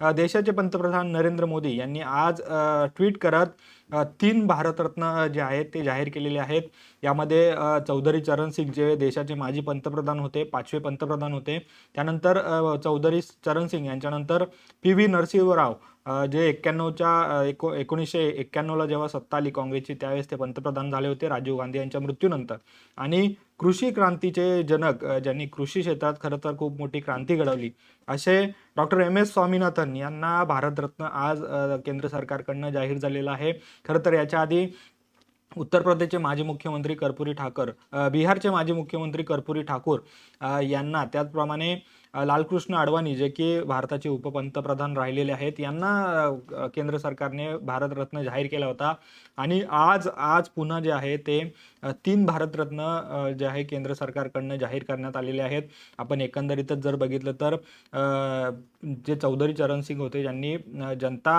देशाचे पंतप्रधान नरेंद्र मोदी यांनी आज ट्विट करत तीन भारतरत्न जे आहेत ते जाहीर केलेले आहेत. यामध्ये चौधरी चरण सिंग जे देशाचे माजी पंतप्रधान होते पाचवे पंतप्रधान होते. त्यानंतर चौधरी चरण सिंग यांच्यानंतर पी व्ही नरसिंहराव जे एक्क्याण्णवच्या एको एकोणीसशे एक्क्याण्णवला जेव्हा सत्ता आली काँग्रेसची त्यावेळेस ते पंतप्रधान झाले होते राजीव गांधी यांच्या मृत्यूनंतर. आणि कृषी क्रांतीचे जनक ज्यांनी कृषी क्षेत्रात खरं तर खूप मोठी क्रांती घडवली असे डॉक्टर एम. एस. स्वामीनाथन यांना भारतरत्न आज केंद्र सरकारकडनं जाहीर झालेला आहे. खरं तर याच्या आधी उत्तर प्रदेशचे माजी मुख्यमंत्री कर्पुरी ठाकर बिहारचे माजी मुख्यमंत्री कर्पुरी ठाकूर यांना त्याचप्रमाणे लालकृष्ण अडवाणी जे की भारताचे उपपंतप्रधान राहिलेले आहेत यांना केंद्र सरकारने भारतरत्न जाहीर केला होता. आणि आज आज पुन्हा जे आहे ते तीन भारतरत्न जे आहे केंद्र सरकारकडनं जाहीर करण्यात आलेले आहेत. आपण एकंदरीतच जर बघितलं तर जे चौधरी चरण सिंग होते ज्यांनी जनता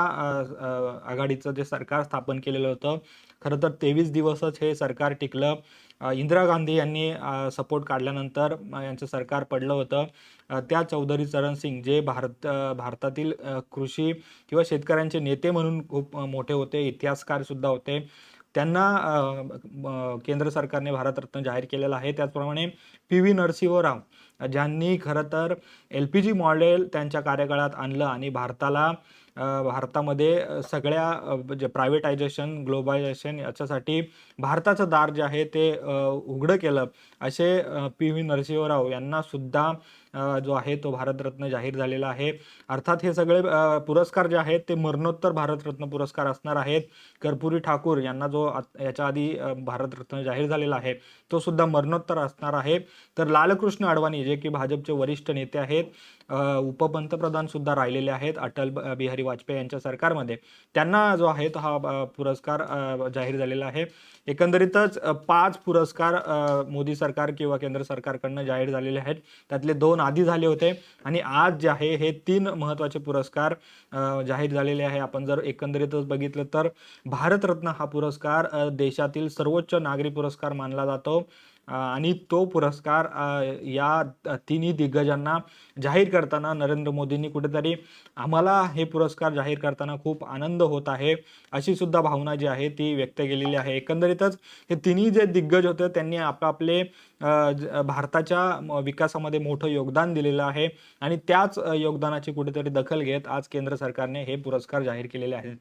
आघाडीचं जे सरकार स्थापन केलेलं होतं खरं तर तेवीस दिवसच हे सरकार टिकलं. इंदिरा गांधी यांनी सपोर्ट काढल्यानंतर यांचं सरकार पडलं होतं. त्या चौधरी चरण सिंग जे भारत भारतातील कृषी किंवा शेतकऱ्यांचे नेते म्हणून खूप मोठे होते इतिहासकारसुद्धा होते. त्यांना केंद्र सरकारने भारतरत्न जाहीर केलेला आहे. त्याचप्रमाणे पी व्ही नरसिंहराव ज्यांनी खरं तर एल पी जी मॉडेल त्यांच्या कार्यकाळात आणलं आणि भारताला भारतामध्ये सगळ्या जे प्रायव्हेटायझेशन ग्लोबलायझेशन याच्यासाठी भारताचं दार जे आहे ते उघडं केलं. असे पी. व्ही. नरसिंहराव यांना सुद्धा जो आहे तो भारतरत्न जाहीर झालेला आहे. अर्थात हे सगळे पुरस्कार जे आहेत ते मरणोत्तर भारतरत्न पुरस्कार असणार आहेत. कर्पुरी ठाकूर यांना जो आत- याच्या आधी भारतरत्न जाहीर झालेला आहे तो सुद्धा मरणोत्तर असणार आहे. तर लालकृष्ण अडवाणी जे की भाजपचे वरिष्ठ नेते आहेत उपपंतप्रधान सुद्धा राहिलेले आहेत अटल ब- बिहारी वाजपेयी यांच्या सरकारमध्ये. त्यांना जो आहे तो हा पुरस्कार जाहीर झालेला आहे. एकंदरीतच पाच पुरस्कार मोदी सरकार किंवा केंद्र सरकारकडनं जाहीर झालेले आहेत. त्यातले दोन आधी झाले होते आणि आज जे आहे हे तीन महत्त्वाचे पुरस्कार जाहीर झालेले आहे. आपण जर एकंदरीतच बघितलं तर भारतरत्न हा पुरस्कार देशातील सर्वोच्च नागरी पुरस्कार मानला जातो. आणि तो पुरस्कार या तिन्ही दिग्गजांना जाहीर करताना नरेंद्र मोदींनी कुठेतरी आम्हाला हे पुरस्कार जाहीर करताना खूप आनंद होत आहे अशी सुद्धा भावना जी आहे ती व्यक्त केलेली आहे. एकंदरीतच हे तिन्ही जे दिग्गज होते त्यांनी आपापले भारताच्या विकासामध्ये मोठं योगदान दिलेलं आहे आणि त्याच योगदानाची कुठेतरी दखल घेत आज केंद्र सरकारने हे पुरस्कार जाहीर केलेले आहेत.